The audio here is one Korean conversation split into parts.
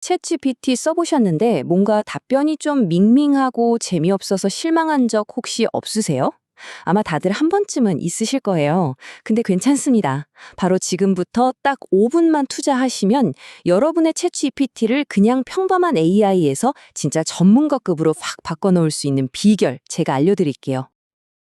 챗GPT 써보셨는데 뭔가 답변이 좀 밍밍하고 재미없어서 실망한 적 혹시 없으세요? 아마 다들 한 번쯤은 있으실 거예요. 근데 괜찮습니다. 바로 지금부터 딱 5분만 투자하시면 여러분의 챗GPT를 그냥 평범한 AI에서 진짜 전문가급으로 확 바꿔놓을 수 있는 비결 제가 알려드릴게요.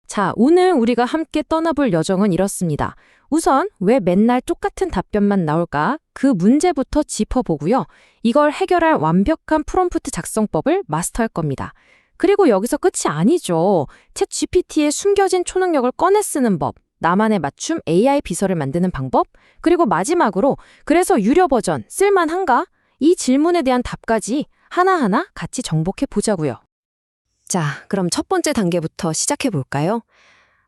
자, 오늘 우리가 함께 떠나볼 여정은 이렇습니다. 우선 왜 맨날 똑같은 답변만 나올까? 그 문제부터 짚어보고요. 이걸 해결할 완벽한 프롬프트 작성법을 마스터할 겁니다. 그리고 여기서 끝이 아니죠. 챗 GPT의 숨겨진 초능력을 꺼내 쓰는 법, 나만의 맞춤 AI 비서를 만드는 방법, 그리고 마지막으로 그래서 유료 버전 쓸만한가? 이 질문에 대한 답까지 하나하나 같이 정복해 보자고요. 자, 그럼 첫 번째 단계부터 시작해 볼까요?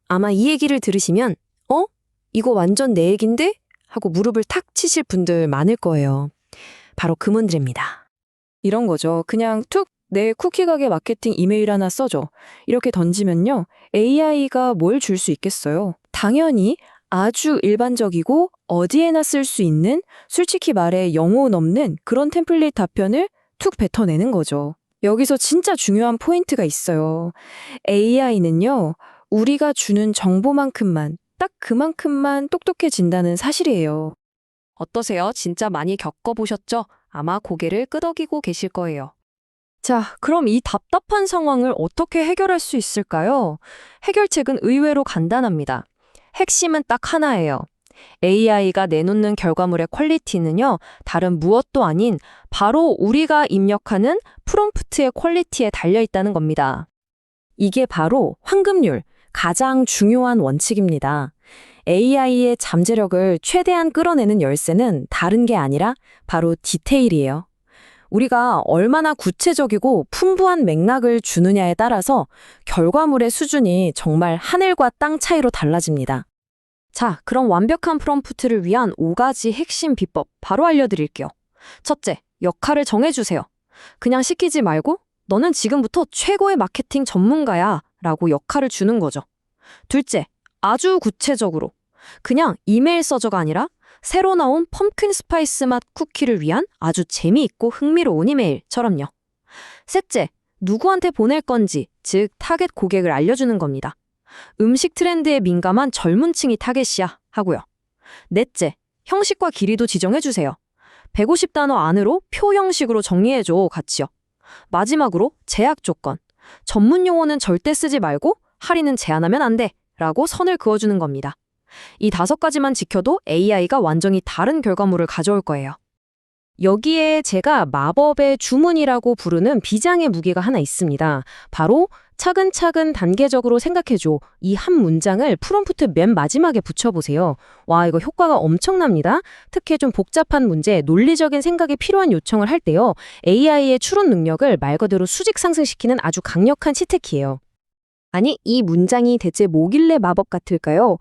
아마 이 얘기를 들으시면, 어? 이거 완전 내 얘긴데? 하고 무릎을 탁 치실 분들 많을 거예요. 바로 그 문제입니다. 이런 거죠. 그냥 툭, 내 쿠키 가게 마케팅 이메일 하나 써줘. 이렇게 던지면요. AI가 뭘 줄 수 있겠어요? 당연히 아주 일반적이고 어디에나 쓸 수 있는 솔직히 말해 영혼 없는 그런 템플릿 답변을 툭 뱉어내는 거죠. 여기서 진짜 중요한 포인트가 있어요. AI는요, 우리가 주는 정보만큼만, 딱 그만큼만 똑똑해진다는 사실이에요. 어떠세요? 진짜 많이 겪어보셨죠? 아마 고개를 끄덕이고 계실 거예요. 자, 그럼 이 답답한 상황을 어떻게 해결할 수 있을까요? 해결책은 의외로 간단합니다. 핵심은 딱 하나예요. AI가 내놓는 결과물의 퀄리티는요, 다른 무엇도 아닌 바로 우리가 입력하는 프롬프트의 퀄리티에 달려 있다는 겁니다. 이게 바로 황금률, 가장 중요한 원칙입니다. AI의 잠재력을 최대한 끌어내는 열쇠는 다른 게 아니라 바로 디테일이에요. 우리가 얼마나 구체적이고 풍부한 맥락을 주느냐에 따라서 결과물의 수준이 정말 하늘과 땅 차이로 달라집니다. 자, 그럼 완벽한 프롬프트를 위한 5가지 핵심 비법 바로 알려드릴게요. 첫째, 역할을 정해주세요. 그냥 시키지 말고 너는 지금부터 최고의 마케팅 전문가야 라고 역할을 주는 거죠. 둘째, 아주 구체적으로 그냥 이메일 서저가 아니라 새로 나온 펌킨 스파이스 맛 쿠키를 위한 아주 재미있고 흥미로운 이메일처럼요. 셋째, 누구한테 보낼 건지, 즉 타겟 고객을 알려주는 겁니다. 음식 트렌드에 민감한 젊은 층이 타겟이야 하고요. 넷째, 형식과 길이도 지정해주세요. 150단어 안으로 표 형식으로 정리해줘 같이요. 마지막으로 제약 조건. 전문 용어는 절대 쓰지 말고 할인은 제한하면 안 돼. 라고 선을 그어주는 겁니다. 이 다섯 가지만 지켜도 AI가 완전히 다른 결과물을 가져올 거예요. 여기에 제가 마법의 주문이라고 부르는 비장의 무기가 하나 있습니다. 바로 차근차근 단계적으로 생각해줘. 이 한 문장을 프롬프트 맨 마지막에 붙여보세요. 와, 이거 효과가 엄청납니다. 특히 좀 복잡한 문제, 논리적인 생각이 필요한 요청을 할 때요. AI의 추론 능력을 말 그대로 수직 상승시키는 아주 강력한 치트키예요. 아니, 이 문장이 대체 뭐길래 마법 같을까요?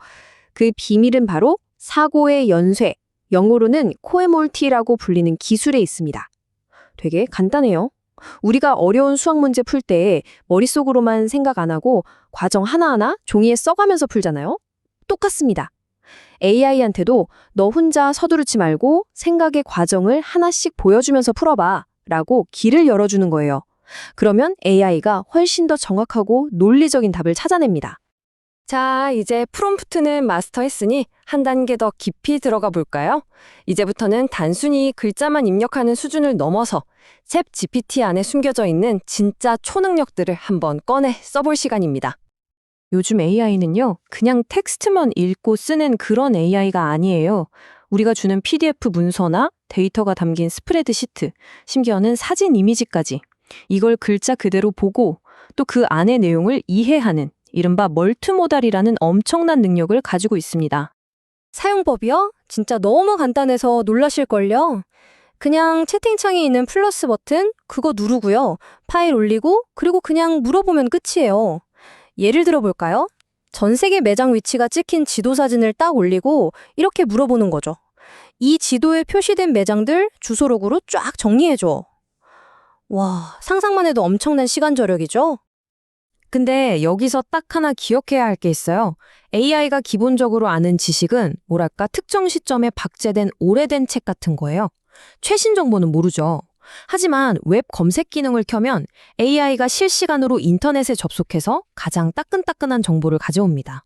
그 비밀은 바로 사고의 연쇄, 영어로는 코에몰티라고 불리는 기술에 있습니다. 되게 간단해요. 우리가 어려운 수학 문제 풀 때 머릿속으로만 생각 안 하고 과정 하나하나 종이에 써가면서 풀잖아요. 똑같습니다. AI한테도 너 혼자 서두르지 말고 생각의 과정을 하나씩 보여주면서 풀어봐 라고 길을 열어주는 거예요. 그러면 AI가 훨씬 더 정확하고 논리적인 답을 찾아냅니다. 자, 이제 프롬프트는 마스터했으니 한 단계 더 깊이 들어가 볼까요? 이제부터는 단순히 글자만 입력하는 수준을 넘어서 챗 GPT 안에 숨겨져 있는 진짜 초능력들을 한번 꺼내 써볼 시간입니다. 요즘 AI는요, 그냥 텍스트만 읽고 쓰는 그런 AI가 아니에요. 우리가 주는 PDF 문서나 데이터가 담긴 스프레드 시트, 심지어는 사진 이미지까지 이걸 글자 그대로 보고 또 그 안의 내용을 이해하는 이른바 멀트모달이라는 엄청난 능력을 가지고 있습니다. 사용법이요? 진짜 너무 간단해서 놀라실걸요? 그냥 채팅창에 있는 플러스 버튼, 그거 누르고요. 파일 올리고, 그리고 그냥 물어보면 끝이에요. 예를 들어 볼까요? 전 세계 매장 위치가 찍힌 지도 사진을 딱 올리고, 이렇게 물어보는 거죠. 이 지도에 표시된 매장들 주소록으로 쫙 정리해줘. 와, 상상만 해도 엄청난 시간 절약이죠? 근데 여기서 딱 하나 기억해야 할 게 있어요. AI가 기본적으로 아는 지식은 뭐랄까 특정 시점에 박제된 오래된 책 같은 거예요. 최신 정보는 모르죠. 하지만 웹 검색 기능을 켜면 AI가 실시간으로 인터넷에 접속해서 가장 따끈따끈한 정보를 가져옵니다.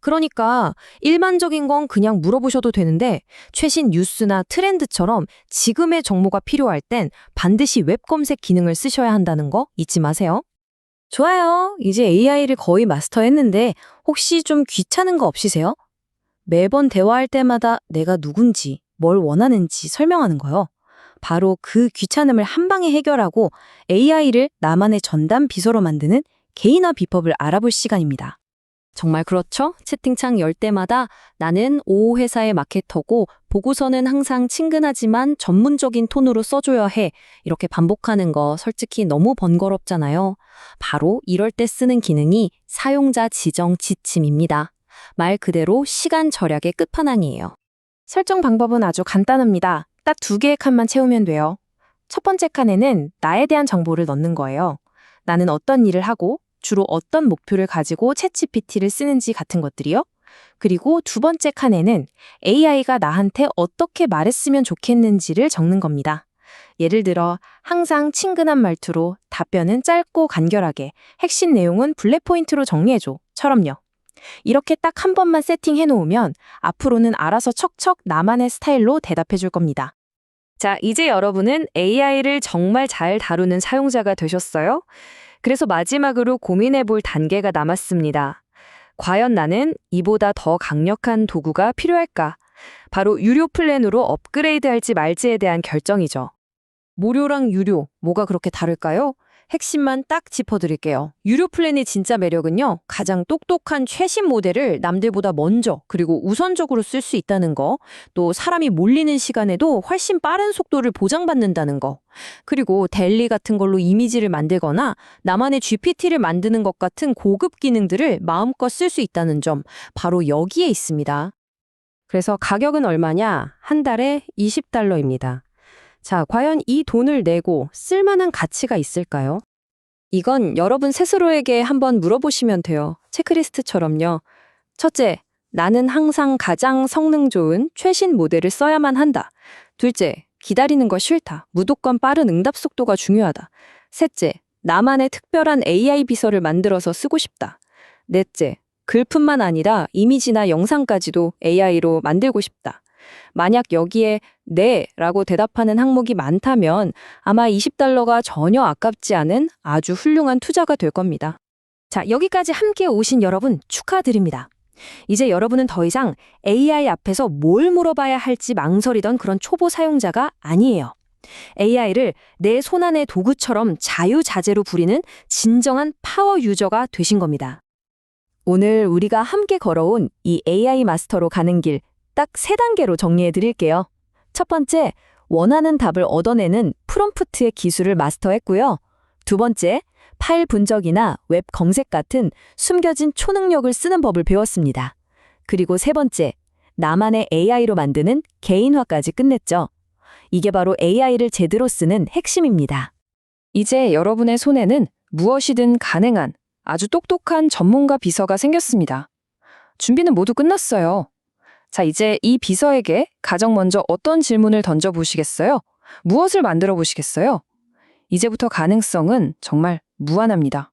그러니까 일반적인 건 그냥 물어보셔도 되는데 최신 뉴스나 트렌드처럼 지금의 정보가 필요할 땐 반드시 웹 검색 기능을 쓰셔야 한다는 거 잊지 마세요. 좋아요. 이제 AI를 거의 마스터했는데 혹시 좀 귀찮은 거 없으세요? 매번 대화할 때마다 내가 누군지, 뭘 원하는지 설명하는 거요. 바로 그 귀찮음을 한 방에 해결하고 AI를 나만의 전담 비서로 만드는 개인화 비법을 알아볼 시간입니다. 정말 그렇죠? 채팅창 열 때마다 나는 오 회사의 마케터고 보고서는 항상 친근하지만 전문적인 톤으로 써줘야 해. 이렇게 반복하는 거 솔직히 너무 번거롭잖아요. 바로 이럴 때 쓰는 기능이 사용자 지정 지침입니다. 말 그대로 시간 절약의 끝판왕이에요. 설정 방법은 아주 간단합니다. 딱 두 개의 칸만 채우면 돼요. 첫 번째 칸에는 나에 대한 정보를 넣는 거예요. 나는 어떤 일을 하고 주로 어떤 목표를 가지고 챗GPT를 쓰는지 같은 것들이요. 그리고 두 번째 칸에는 AI가 나한테 어떻게 말했으면 좋겠는지를 적는 겁니다. 예를 들어 항상 친근한 말투로 답변은 짧고 간결하게 핵심 내용은 블랙 포인트로 정리해줘. 처럼요. 이렇게 딱 한 번만 세팅해 놓으면 앞으로는 알아서 척척 나만의 스타일로 대답해 줄 겁니다. 자, 이제 여러분은 AI를 정말 잘 다루는 사용자가 되셨어요? 그래서 마지막으로 고민해 볼 단계가 남았습니다. 과연 나는 이보다 더 강력한 도구가 필요할까? 바로 유료 플랜으로 업그레이드 할지 말지에 대한 결정이죠. 무료랑 유료, 뭐가 그렇게 다를까요? 핵심만 딱 짚어드릴게요. 유료 플랜의 진짜 매력은요, 가장 똑똑한 최신 모델을 남들보다 먼저, 그리고 우선적으로 쓸 수 있다는 거, 또 사람이 몰리는 시간에도 훨씬 빠른 속도를 보장받는다는 거, 그리고 델리 같은 걸로 이미지를 만들거나 나만의 GPT를 만드는 것 같은 고급 기능들을 마음껏 쓸 수 있다는 점, 바로 여기에 있습니다. 그래서 가격은 얼마냐? 한 달에 20달러입니다. 자, 과연 이 돈을 내고 쓸만한 가치가 있을까요? 이건 여러분 스스로에게 한번 물어보시면 돼요. 체크리스트처럼요. 첫째, 나는 항상 가장 성능 좋은 최신 모델을 써야만 한다. 둘째, 기다리는 거 싫다. 무조건 빠른 응답 속도가 중요하다. 셋째, 나만의 특별한 AI 비서를 만들어서 쓰고 싶다. 넷째, 글뿐만 아니라 이미지나 영상까지도 AI로 만들고 싶다. 만약 여기에 네 라고 대답하는 항목이 많다면 아마 20달러가 전혀 아깝지 않은 아주 훌륭한 투자가 될 겁니다. 자, 여기까지 함께 오신 여러분 축하드립니다. 이제 여러분은 더 이상 AI 앞에서 뭘 물어봐야 할지 망설이던 그런 초보 사용자가 아니에요. AI를 내 손안의 도구처럼 자유자재로 부리는 진정한 파워 유저가 되신 겁니다. 오늘 우리가 함께 걸어온 이 AI 마스터로 가는 길 딱 세 단계로 정리해 드릴게요. 첫 번째, 원하는 답을 얻어내는 프롬프트의 기술을 마스터했고요. 두 번째, 파일 분석이나 웹 검색 같은 숨겨진 초능력을 쓰는 법을 배웠습니다. 그리고 세 번째, 나만의 AI로 만드는 개인화까지 끝냈죠. 이게 바로 AI를 제대로 쓰는 핵심입니다. 이제 여러분의 손에는 무엇이든 가능한 아주 똑똑한 전문가 비서가 생겼습니다. 준비는 모두 끝났어요. 자, 이제 이 비서에게 가장 먼저 어떤 질문을 던져보시겠어요? 무엇을 만들어 보시겠어요? 이제부터 가능성은 정말 무한합니다.